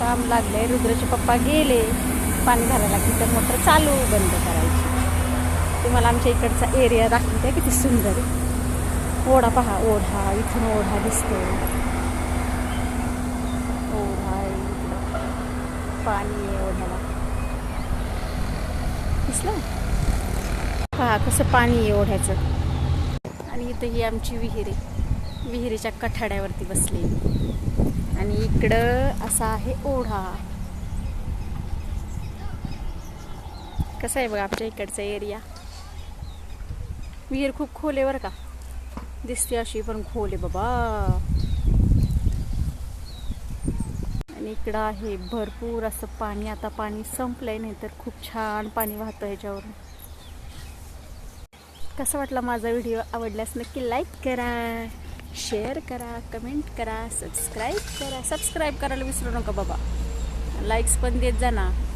काम लागलंय. रुद्रचे पप्पा गेले. पाणी घालायला की तर मोटर चालू बंद करायची. तुम्हाला आमच्या इकडचा एरिया दाखवते किती सुंदर. आहे ओढा पहा. ओढा. इथून ओढा दिसतो ओढा पाणी आहे ओढ्याला. दिसलं? पहा कसं पाणी आहे ओढ्याचं. आणि इथं ही आमची विहीर. आहे विहिरीच्या कठाड्यावरती बसली आणि इकडं असा आहे ओढा. कसं आहे बघा आमच्या इकडचा एरिया विहीर खूप खोल आहे बरं का? दिसते अशी पण खोल आहे बाबा. आणि इकडं आहे भरपूर असं पाणी. आता पाणी संपलंय नाही तर खूप छान पाणी वाहतं ह्याच्यावरून. कसा वाटला माझा व्हिडिओ? आवडल्यास नक्की लाईक करा. शेअर करा कमेंट करा सबस्क्राईब करा. सबस्क्राईब करायला विसरू नका बाबा. लाईक्स पण देत जा ना.